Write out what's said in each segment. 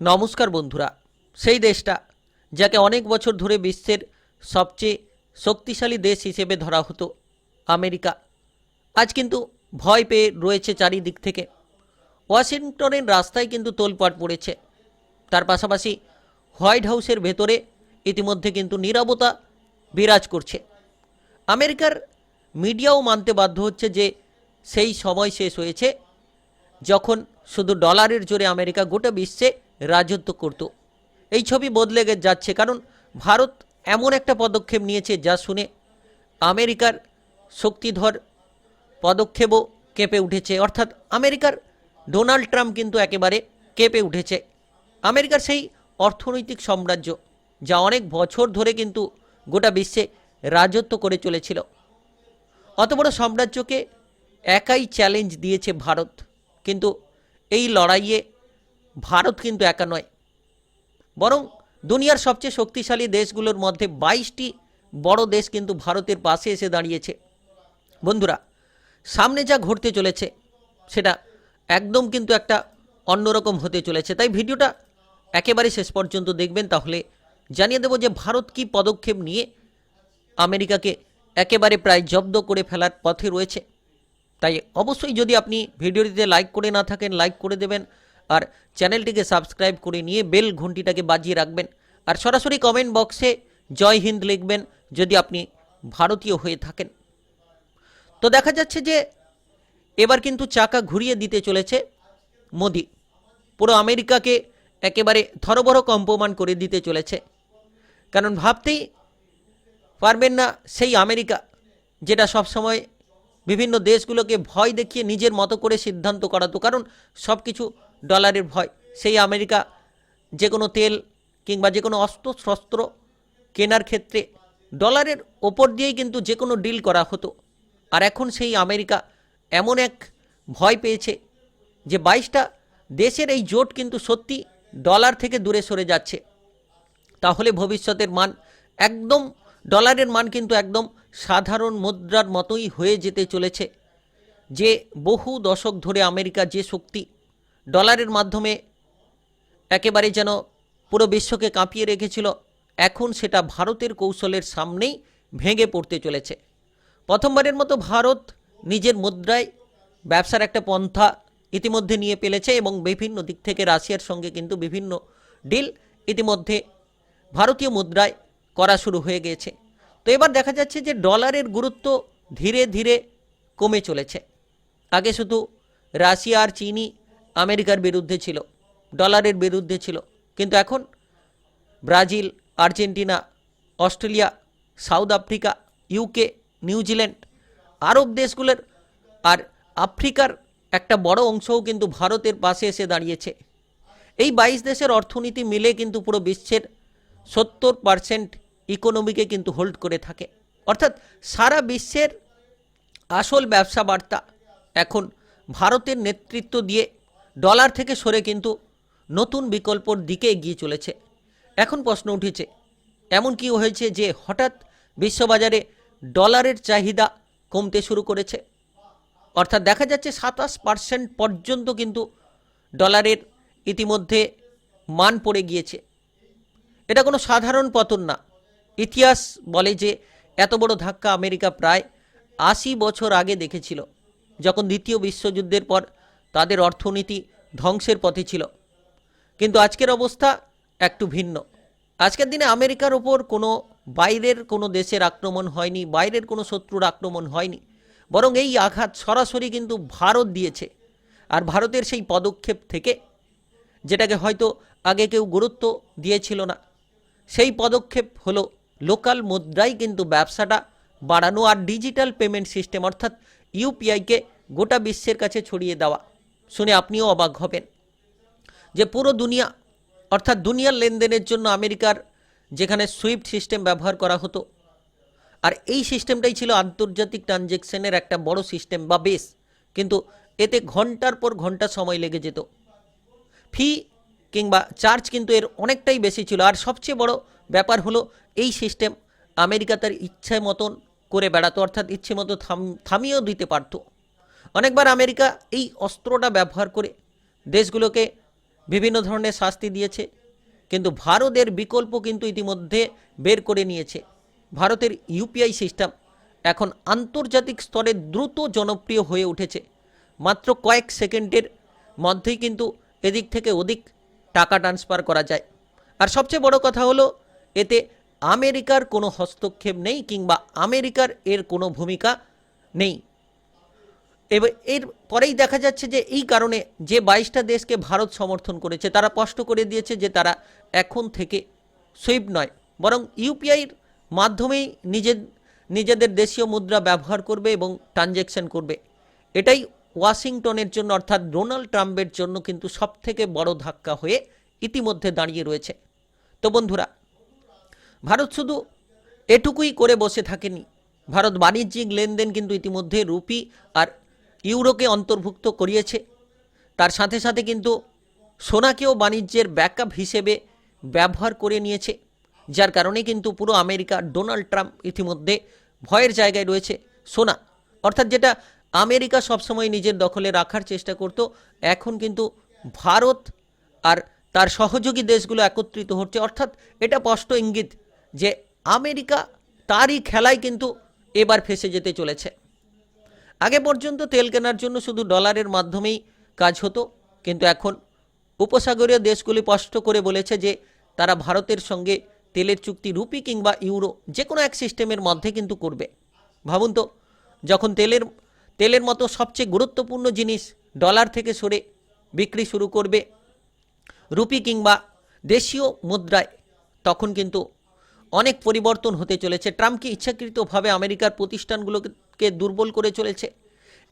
নমস্কার বন্ধুরা, সেই দেশটা যাকে অনেক বছর ধরে বিশ্বের সবচেয়ে শক্তিশালী দেশ হিসেবে ধরা হতো, আমেরিকা। আজ কিন্তু ভয় পেয়ে রয়েছে চারিদিক থেকে। ওয়াশিংটনের রাস্তায় কিন্তু তোলপাট পড়েছে। তার পাশাপাশি হোয়াইট হাউসের ভেতরে ইতিমধ্যে কিন্তু নীরবতা বিরাজ করছে। আমেরিকার মিডিয়াও মানতে বাধ্য হচ্ছে যে সেই সময় শেষ হয়েছে, যখন শুধু ডলারের জোরে আমেরিকা গোটা বিশ্বে রাজত্ব করত। এই ছবি বদলে যাচ্ছে কারণ ভারত এমন একটা পদক্ষেপ নিয়েছে যা শুনে আমেরিকার শক্তিধর পদক্ষেপও কেঁপে উঠেছে। অর্থাৎ আমেরিকার ডোনাল্ড ট্রাম্প কিন্তু একেবারে কেঁপে উঠেছে। আমেরিকার সেই অর্থনৈতিক সাম্রাজ্য যা অনেক বছর ধরে কিন্তু গোটা বিশ্বে রাজত্ব করে চলেছিল। অত বড় সাম্রাজ্যকে একাই চ্যালেঞ্জ দিয়েছে ভারত। কিন্তু এই লড়াইয়ে ভারত কিন্তু একা নয়। বরং দুনিয়ার সবচেয়ে শক্তিশালী দেশগুলোর মধ্যে বাইশটি বড় দেশ কিন্তু ভারতের পাশে এসে দাঁড়িয়েছে। বন্ধুরা, সামনে যা ঘটতে চলেছে, সেটা একদম কিন্তু একটা অন্যরকম হতে চলেছে। তাই ভিডিওটা একেবারে শেষ পর্যন্ত দেখবেন, তাহলে জানিয়ে দেব যে ভারত কি পদক্ষেপ নিয়ে আমেরিকাকে একেবারে প্রায় জব্দ করে ফেলার পথে রয়েছে। তাই অবশ্যই যদি আপনি ভিডিওটিতে লাইক করে না থাকেন লাইক করে দেবেন। আর চ্যানেলটিকে সাবস্ক্রাইব করে নিয়ে বেল ঘন্টিটাকে বাজিয়ে রাখবেন। আর সরাসরি কমেন্ট বক্সে জয় হিন্দ লিখবেন যদি আপনি ভারতীয় হয়ে থাকেন। তো দেখা যাচ্ছে যে এবার কিন্তু চাকা ঘুরিয়ে দিতে চলেছে মোদি। পুরো আমেরিকাকে একেবারে থরবড় কম্পমান করে দিতে চলেছে। কারণ ভাবতেই পারবেন না সেই আমেরিকা, যেটা সবসময় বিভিন্ন দেশগুলোকে ভয় দেখিয়ে নিজের মতো করে সিদ্ধান্ত করাতো কারণ সব কিছু ডলারের ভয়। সেই আমেরিকা যে কোনো তেল কিংবা যে কোনো অস্ত্র শস্ত্র কেনার ক্ষেত্রে ডলারের ওপর দিয়েই কিন্তু যে কোনো ডিল করা হতো। আর এখন সেই আমেরিকা এমন এক ভয় পেয়েছে যে বাইশটা দেশের এই জোট কিন্তু সত্যি ডলার থেকে দূরে সরে যাচ্ছে। তাহলে ভবিষ্যতের মান একদম, ডলারের মান কিন্তু একদম সাধারণ মুদ্রার মতোই হয়ে যেতে চলেছে। যে বহু দশক ধরে আমেরিকা যে শক্তি ডলারের মাধ্যমে একেবারে যেন পুরো বিশ্বকে কাঁপিয়ে রেখেছিল, এখন সেটা ভারতের কৌশলের সামনেই ভেঙে পড়তে চলেছে। প্রথমবারের মতো ভারত নিজের মুদ্রায় ব্যবসার একটা পন্থা ইতিমধ্যে নিয়ে ফেলেছে এবং বিভিন্ন দিক থেকে রাশিয়ার সঙ্গে কিন্তু বিভিন্ন ডিল ইতিমধ্যে ভারতীয় মুদ্রায় করা শুরু হয়ে গিয়েছে তো এবার দেখা যাচ্ছে যে ডলারের গুরুত্ব ধীরে ধীরে কমে চলেছে। আগে শুধু রাশিয়া আর চিনি আমেরিকার বিরুদ্ধে ছিল, ডলারের বিরুদ্ধে ছিল। কিন্তু এখন Brazil, Argentina, Australia, South Africa, UK New Zealand আরব দেশগুলোর আর আফ্রিকার একটা বড় অংশও কিন্তু ভারতের পাশে এসে দাঁড়িয়েছে। এই বাইশ দেশের অর্থনীতি মিলে কিন্তু পুরো বিশ্বের সত্তর পারসেন্ট ইকোনমিকে কিন্তু হোল্ড করে থাকে। অর্থাৎ সারা বিশ্বের আসল ব্যবসা বার্তা এখন ভারতের নেতৃত্ব দিয়ে ডলার থেকে সরে কিন্তু নতুন বিকল্পর দিকে এগিয়ে চলেছে। এখন প্রশ্ন উঠেছে, এমন কি হয়েছে যে হঠাৎ বিশ্ববাজারে ডলারের চাহিদা কমতে শুরু করেছে? অর্থাৎ দেখা যাচ্ছে সাতাশ পার্সেন্ট পর্যন্ত কিন্তু ডলারের ইতিমধ্যে মান পড়ে গিয়েছে। এটা কোনো সাধারণ পতন না। ইতিহাস বলে যে এত বড় ধাক্কা আমেরিকা প্রায় আশি বছর আগে দেখেছিল, যখন দ্বিতীয় বিশ্বযুদ্ধের পর তাদের অর্থনীতি ধ্বংসের পথে ছিল। কিন্তু আজকের অবস্থা একটু ভিন্ন। আজকের দিনে আমেরিকার ওপর কোনো বাইরের কোনো দেশের আক্রমণ হয়নি, বাইরের কোনো শত্রুর আক্রমণ হয়নি। বরং এই আঘাত সরাসরি কিন্তু ভারত দিয়েছে। আর ভারতের সেই পদক্ষেপ থেকে যেটাকে হয়তো আগে কেউ গুরুত্ব দিয়েছিল না, সেই পদক্ষেপ হলো লোকাল মুদ্রায় কিন্তু ব্যবসাটা বাড়ানো আর ডিজিটাল পেমেন্ট সিস্টেম অর্থাৎ ইউপিআইকে গোটা বিশ্বের কাছে ছড়িয়ে দেওয়া। শুনে আপনিও অবাক হবেন যে পুরো দুনিয়া, অর্থাৎ দুনিয়ার লেনদেনের জন্য আমেরিকার যেখানে সুইফট সিস্টেম ব্যবহার করা হতো, আর এই সিস্টেমটাই ছিল আন্তর্জাতিক ট্রানজেকশনের একটা বড় সিস্টেম বা বেস, কিন্তু এতে ঘণ্টার পর ঘণ্টা সময় লেগে যেত। ফি কিংবা চার্জ কিন্তু এর অনেকটাই বেশি ছিল, আর সবচেয়ে বড় ব্যাপার হলো এই সিস্টেম আমেরিকা তার ইচ্ছে মতন করে বেড়াতো, অর্থাৎ ইচ্ছে মতো থাম, থামিয়েও দিতে পারতো। অনেকবার আমেরিকা এই অস্ত্রটা ব্যবহার করে দেশগুলোকে বিভিন্ন ধরনের শাস্তি দিয়েছে, কিন্তু ভারতের বিকল্প কিন্তু ইতিমধ্যে বের করে নিয়েছে। ভারতের ইউপিআই সিস্টেম এখন আন্তর্জাতিক স্তরে দ্রুত জনপ্রিয় হয়ে উঠেছে। মাত্র কয়েক সেকেন্ডের মধ্যেই কিন্তু এদিক থেকে ওদিক টাকা ট্রান্সফার করা যায়। আর সবচেয়ে বড় কথা হলো, এতে আমেরিকার কোনো হস্তক্ষেপ নেই কিংবা আমেরিকার এর কোনো ভূমিকা নেই। এবার এর পরেই দেখা যাচ্ছে যে এই কারণে যে বাইশটা দেশকে ভারত সমর্থন করেছে, তারা স্পষ্ট করে দিয়েছে যে তারা এখন থেকে সুইপ নয়। বরং ইউপিআইয়ের মাধ্যমেই নিজের, নিজেদের দেশীয় মুদ্রা ব্যবহার করবে এবং ট্রানজ্যাকশন করবে। এটাই ওয়াশিংটনের জন্য অর্থাৎ ডোনাল্ড ট্রাম্পের জন্য কিন্তু সবথেকে বড় ধাক্কা হয়ে ইতিমধ্যে দাঁড়িয়ে রয়েছে। তো বন্ধুরা, ভারত শুধু এটুকুই করে বসে থাকেনি। ভারত বাণিজ্যিক লেনদেন কিন্তু ইতিমধ্যে রুপি আর ইউরোকে অন্তর্ভুক্ত করিয়েছে। তার সাথে সাথে কিন্তু সোনাকেও বাণিজ্যের ব্যাকআপ হিসেবে ব্যবহার করে নিয়েছে, যার কারণে কিন্তু পুরো আমেরিকা ডোনাল্ড ট্রাম্প ইতিমধ্যে ভয়ের জায়গায় রয়েছে সোনা। অর্থাৎ যেটা আমেরিকা সবসময় নিজের দখলে রাখার চেষ্টা করত, এখন কিন্তু ভারত আর তার সহযোগী দেশগুলো একত্রিত হচ্ছে। অর্থাৎ এটা স্পষ্ট ইঙ্গিত যে আমেরিকা তারই খেলায় কিন্তু এবার ফেসে যেতে চলেছে। আগে পর্যন্ত তেল কেনার জন্য শুধু ডলারের মাধ্যমেই কাজ হতো, কিন্তু এখন উপসাগরীয় দেশগুলি স্পষ্ট করে বলেছে যে তারা ভারতের সঙ্গে তেলের চুক্তি রুপি কিংবা ইউরো যে কোনো এক সিস্টেমের মধ্যে কিন্তু করবে। ভাবুন তো, যখন তেলের তেলের মতো সবচেয়ে গুরুত্বপূর্ণ জিনিস ডলার থেকে সরে বিক্রি শুরু করবে রুপি কিংবা দেশীয় মুদ্রায়, তখন কিন্তু অনেক পরিবর্তন হতে চলেছে। ট্রাম্প কি ইচ্ছাকৃতভাবে আমেরিকার প্রতিষ্ঠানগুলোকে দুর্বল করে চলেছে।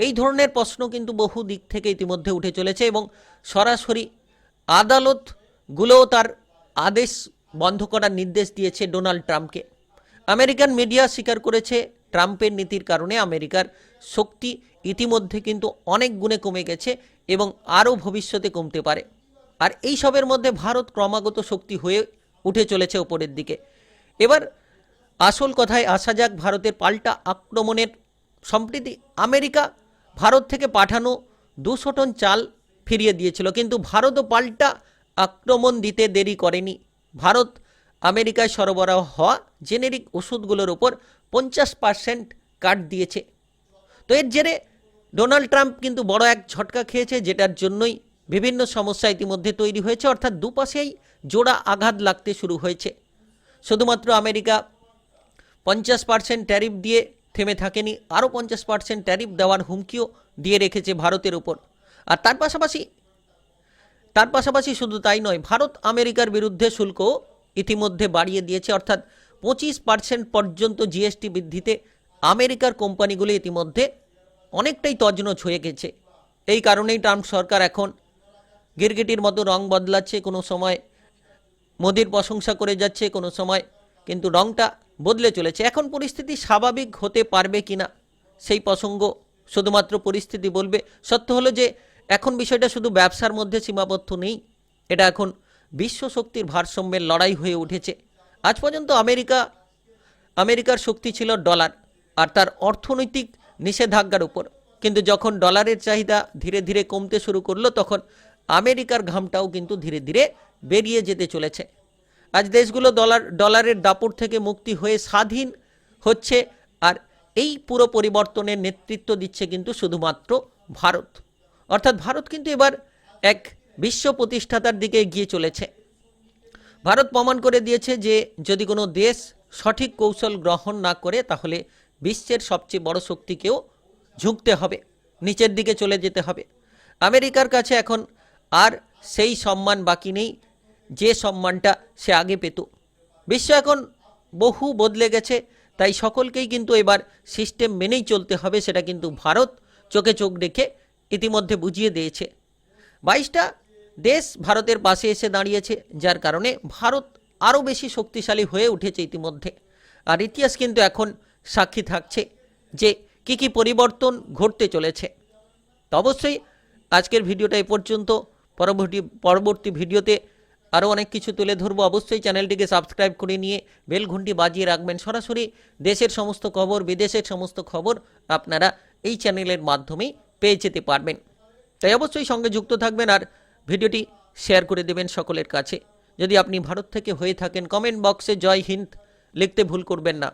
এই ধরনের প্রশ্ন কিন্তু বহু দিক থেকে ইতিমধ্যে উঠে চলেছে এবং সরাসরি আদালতগুলোও তার আদেশ বন্ধ করার নির্দেশ দিয়েছে ডোনাল্ড ট্রাম্পকে। আমেরিকান মিডিয়া স্বীকার করেছে ট্রাম্পের নীতির কারণে আমেরিকার শক্তি ইতিমধ্যে কিন্তু অনেক গুণে কমে গেছে এবং আরও ভবিষ্যতে কমতে পারে। আর এই সবের মধ্যে ভারত ক্রমাগত শক্তি হয়ে উঠে চলেছে ওপরের দিকে। এবার আসল কথায় আসা যাক ভারতের পাল্টা আক্রমণের সম্প্রতি। আমেরিকা ভারত থেকে পাঠানো দুশো টন চাল ফিরিয়ে দিয়েছিল, কিন্তু ভারতও পাল্টা আক্রমণ দিতে দেরি করেনি। ভারত আমেরিকায় সরবরাহ হওয়া জেনেরিক ওষুধগুলোর ওপর পঞ্চাশ পার্সেন্ট কাট দিয়েছে। তো এর জেরে ডোনাল্ড ট্রাম্প কিন্তু বড় এক ঝটকা খেয়েছে, যেটার জন্যই বিভিন্ন সমস্যা ইতিমধ্যে তৈরি হয়েছে, অর্থাৎ দুপাশেই জোড়া আঘাত লাগতে শুরু হয়েছে। শুধুমাত্র আমেরিকা পঞ্চাশ পার্সেন্ট ট্যারিফ দিয়ে থেমে থাকেনি, আরও পঞ্চাশ পার্সেন্ট ট্যারিফ দেওয়ার হুমকিও দিয়ে রেখেছে ভারতের উপর আর তার পাশাপাশি তার পাশাপাশি শুধু তাই নয়, ভারত আমেরিকার বিরুদ্ধে শুল্কও ইতিমধ্যে বাড়িয়ে দিয়েছে, অর্থাৎ পঁচিশ পার্সেন্ট পর্যন্ত জিএসটি বৃদ্ধিতে আমেরিকার কোম্পানিগুলি ইতিমধ্যে অনেকটাই তজনজ হয়ে গেছে। এই কারণেই ট্রাম্প সরকার এখন গিরগিটির মতো রং বদলাচ্ছে, কোনো সময় মোদির প্রশংসা করে যাচ্ছে কোনো সময়, কিন্তু রংটা বদলে চলেছে। এখন পরিস্থিতি স্বাভাবিক হতে পারবে কিনা সেই প্রসঙ্গ শুধুমাত্র পরিস্থিতি বলবে। সত্য হলো যে এখন বিষয়টা শুধু ব্যবসার মধ্যে সীমাবদ্ধ নেই, এটা এখন বিশ্ব শক্তির ভারসাম্যের লড়াই হয়ে উঠেছে। আজ পর্যন্ত আমেরিকা, আমেরিকার শক্তি ছিল ডলার আর তার অর্থনৈতিক নিষেধাজ্ঞার উপর। কিন্তু যখন ডলারের চাহিদা ধীরে ধীরে কমতে শুরু করল, তখন আমেরিকার ঘামটাও কিন্তু ধীরে ধীরে বেরিয়ে যেতে চলেছে। আজ দেশগুলো ডলার, ডলারের দাপট থেকে মুক্তি হয়ে স্বাধীন হচ্ছে আর এই পুরো পরিবর্তনের নেতৃত্ব দিচ্ছে কিন্তু শুধুমাত্র ভারত। অর্থাৎ ভারত কিন্তু এবার এক বিশ্ব প্রতিষ্ঠাতার দিকে এগিয়ে চলেছে। ভারত প্রমাণ করে দিয়েছে যে যদি কোনো দেশ সঠিক কৌশল গ্রহণ না করে তাহলে বিশ্বের সবচেয়ে বড় শক্তিকেও ঝুঁকতে হবে, নিচের দিকে চলে যেতে হবে। আমেরিকার কাছে এখন আর সেই সম্মান বাকি নেই। যে সম্মানটা সে আগে পেত। বিশ্ব এখন বহু বদলে গেছে, তাই সকলকেই কিন্তু এবার সিস্টেম মেনেই চলতে হবে, সেটা কিন্তু ভারত চোখে চোখ রেখে ইতিমধ্যে বুঝিয়ে দিয়েছে। বাইশটা দেশ ভারতের পাশে এসে দাঁড়িয়েছে, যার কারণে ভারত আরও বেশি শক্তিশালী হয়ে উঠেছে ইতিমধ্যে। আর ইতিহাস কিন্তু এখন সাক্ষী থাকছে যে কি কি পরিবর্তন ঘটতে চলেছে। তো অবশ্যই আজকের ভিডিওটা এ পর্যন্ত। পরবর্তী পরবর্তী ভিডিওতে আরও অনেক কিছু তুলে ধরবো। অবশ্যই চ্যানেলটিকে সাবস্ক্রাইব করে নিয়ে বেল ঘন্টি বাজিয়ে রাখবেন। সরাসরি দেশের সমস্ত খবর, বিদেশের সমস্ত খবর আপনারা এই চ্যানেলের মাধ্যমেই পেয়ে যেতে পারবেন। তাই অবশ্যই সঙ্গে যুক্ত থাকবেন আর ভিডিওটি শেয়ার করে দেবেন সকলের কাছে। যদি আপনি ভারত থেকে হয়ে থাকেন কমেন্ট বক্সে জয় হিন্দ লিখতে ভুল করবেন না।